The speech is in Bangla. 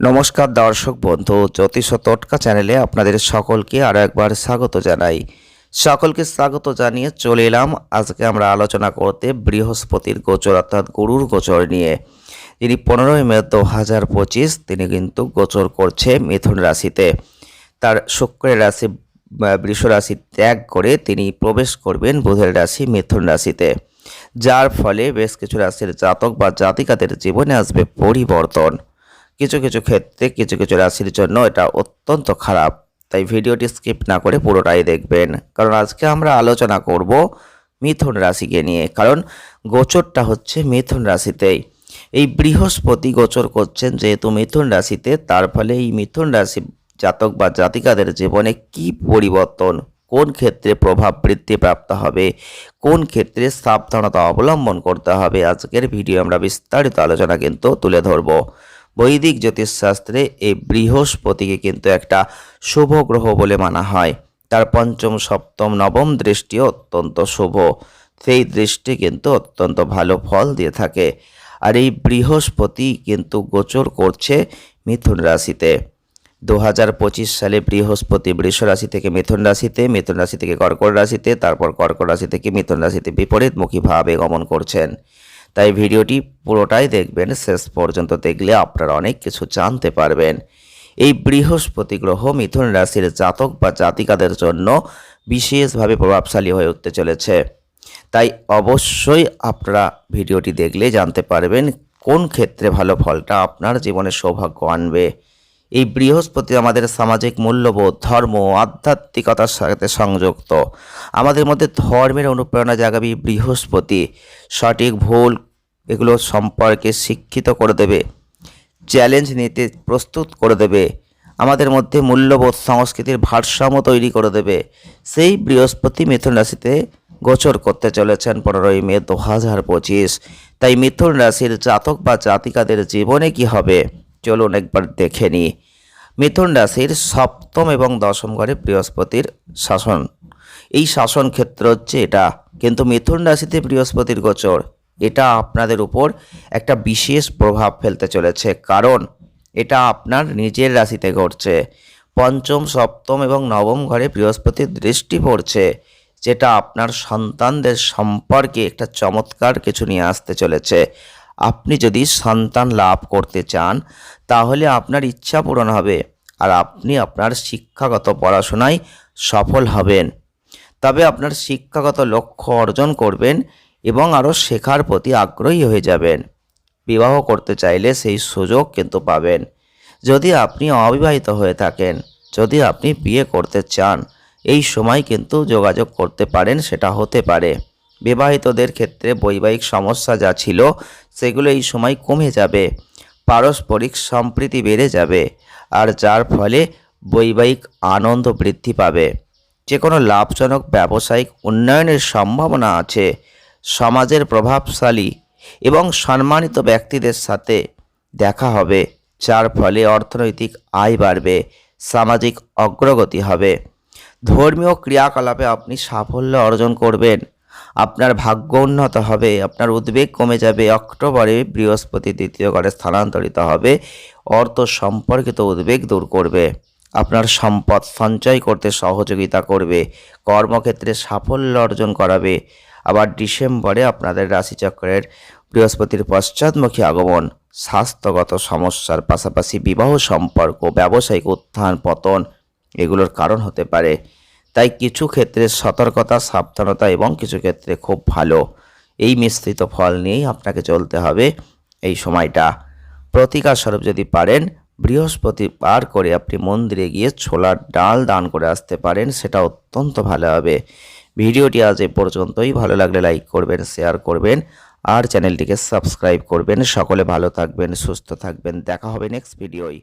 নমস্কার দর্শক বন্ধু, জ্যোতিষ টটকা চ্যানেলে আপনাদের সকলকে আরও একবার স্বাগত জানাই। সকলকে স্বাগত জানিয়ে চলে এলাম আজকে আমরা আলোচনা করতে বৃহস্পতির গোচর, অর্থাৎ গরুর গোচর নিয়ে। যিনি পনেরোই মে দু হাজার পঁচিশ, তিনি কিন্তু গোচর করছে মিথুন রাশিতে। তার শুক্রের রাশি বৃষ রাশি ত্যাগ করে তিনি প্রবেশ করবেন বুধের রাশি মিথুন রাশিতে। যার ফলে বেশ কিছু রাশির জাতক বা জাতিকাদের জীবনে আসবে পরিবর্তন। কিছু কিছু ক্ষেত্রে কিছু কিছু রাশির জন্য এটা অত্যন্ত খারাপ। তাই ভিডিওটি স্কিপ না করে পুরোটাই দেখবেন। কারণ আজকে আমরা আলোচনা করব মিথুন রাশিকে নিয়ে। কারণ গোচরটা হচ্ছে মিথুন রাশিতেই এই বৃহস্পতি গোচর করছেন যেহেতু মিথুন রাশিতে, তার ফলে এই মিথুন রাশি জাতক বা জাতিকাদের জীবনে কি পরিবর্তন, কোন ক্ষেত্রে প্রভাব বৃদ্ধি প্রাপ্ত হবে, কোন ক্ষেত্রে সাবধানতা অবলম্বন করতে হবে, আজকের ভিডিও আমরা বিস্তারিত আলোচনা কিন্তু তুলে ধরব। বৈদিক জ্যোতিষশাস্ত্রে এই বৃহস্পতিকে কিন্তু একটা শুভ গ্রহ বলে মানা হয়। তার পঞ্চম, সপ্তম, নবম দৃষ্টি অত্যন্ত শুভ। সেই দৃষ্টি কিন্তু অত্যন্ত ভালো ফল দিয়ে থাকে। আর এই বৃহস্পতি কিন্তু গোচর করছে মিথুন রাশিতে। দু হাজার পঁচিশ সালে বৃহস্পতি বৃষ রাশি থেকে মিথুন রাশিতে, মিথুন রাশি থেকে কর্কট রাশিতে, তারপর কর্কট রাশি থেকে মিথুন রাশিতে বিপরীতমুখীভাবে গমন করছেন। তাই ভিডিওটি পুরোটাই দেখবেন, শেষ পর্যন্ত দেখলে আপনারা অনেক কিছু জানতে পারবেন। এই বৃহস্পতি গ্রহ মিথুন রাশির জাতক বা জাতিকাদের জন্য বিশেষভাবে প্রভাবশালী হয়ে উঠতে চলেছে। তাই অবশ্যই আপনারা ভিডিওটি দেখলে জানতে পারবেন কোন ক্ষেত্রে ভালো ফলটা আপনার জীবনে সৌভাগ্য আনবে। এই বৃহস্পতি আমাদের সামাজিক মূল্যবোধ, ধর্ম আধ্যাত্মিকতার সাথে সংযুক্ত। আমাদের মধ্যে ধর্মের অনুপ্রেরণা জাগাবে বৃহস্পতি। সঠিক ভুল এগুলো সম্পর্কে শিক্ষিত করে দেবে। চ্যালেঞ্জ নিতে প্রস্তুত করে দেবে। আমাদের মধ্যে মূল্যবোধ, সংস্কৃতির ভারসাম্য তৈরি করে দেবে। সেই বৃহস্পতি মিথুন রাশিতে গোচর করতে চলেছেন পনেরোই মে দু হাজার পঁচিশ। তাই মিথুন রাশির জাতক বা জাতিকাদের জীবনে কি হবে? চলুন একবার দেখে নিই। মিথুন রাশির সপ্তম এবং দশম ঘরে বৃহস্পতির শাসন। এই শাসন ক্ষেত্র হচ্ছে এটা। কিন্তু মিথুন রাশিতে বৃহস্পতির গোচর, এটা আপনাদের উপর একটা বিশেষ প্রভাব ফেলতে চলেছে। কারণ এটা আপনার নিজের রাশিতে ঘটছে। পঞ্চম, সপ্তম এবং নবম ঘরে বৃহস্পতির দৃষ্টি পড়ছে, যেটা আপনার সন্তানদের সম্পর্কে একটা চমৎকার কিছু নিয়ে আসতে চলেছে। আপনি যদি সন্তান লাভ করতে চান, তাহলে আপনার ইচ্ছা পূরণ হবে আর আপনি আপনার শিক্ষাগত পড়াশোনায় সফল হবেন। তবে আপনার শিক্ষাগত লক্ষ্য অর্জন করবেন এবং আরও শেখার প্রতি আগ্রহী হয়ে যাবেন। বিবাহ করতে চাইলে সেই সুযোগ কিন্তু পাবেন। যদি আপনি অবিবাহিত হয়ে থাকেন, যদি আপনি বিয়ে করতে চান, এই সময় কিন্তু যোগাযোগ করতে পারেন, সেটা হতে পারে। বিবাহিতদের ক্ষেত্রে বৈবাহিক সমস্যা যা ছিল, সেগুলো এই সময় কমে যাবে। পারস্পরিক সম্প্রীতি বেড়ে যাবে, আর যার ফলে বৈবাহিক আনন্দ বৃদ্ধি পাবে। যে কোনো লাভজনক ব্যবসায়িক উন্নয়নের সম্ভাবনা আছে। সমাজের প্রভাবশালী এবং সম্মানিত ব্যক্তিদের সাথে দেখা হবে, যার ফলে অর্থনৈতিক আয় বাড়বে, সামাজিক অগ্রগতি হবে। ধর্মীয় ক্রিয়াকলাপে আপনি সাফল্য অর্জন করবেন। আপনার ভাগ্য উন্নত হবে, আপনার উদ্বেগ কমে যাবে, অক্টোবরে বৃহস্পতি দ্বিতীয় ঘরে স্থানান্তরিত হবে, অর্থ সম্পর্কিত উদ্বেগ দূর করবে, আপনার সম্পদ সঞ্চয় করতে সহযোগিতা করবে, কর্মক্ষেত্রে সাফল্য অর্জন করাবে। আবার ডিসেম্বরে আপনাদের রাশিচক্রের বৃহস্পতির পশ্চাৎমুখী আগমন, স্বাস্থ্যগত সমস্যার পাশাপাশি বিবাহ সম্পর্ক, ব্যবসায়িক উত্থান, পতন, এগুলোর কারণ হতে পারে। তাই কিছু ক্ষেত্রে সতর্কতা, সাবধানতা এবং কিছু ক্ষেত্রে খুব ভালো। এই মিশ্রিত ফল নিয়েই আপনাকে চলতে হবে এই সময়টা। প্রতিকার স্বরূপ যদি পারেন, বৃহস্পতি পার করে আপনি মন্দিরে গিয়ে ছোলার ডাল দান করে আসতে পারেন, সেটা অত্যন্ত ভালো হবে। ভিডিওটি আজ এ পর্যন্তই। ভালো লাগলে লাইক করবেন, শেয়ার করবেন, আর চ্যানেলটিকে সাবস্ক্রাইব করবেন। সকলে ভালো থাকবেন, সুস্থ থাকবেন। দেখা হবে নেক্সট ভিডিওয়।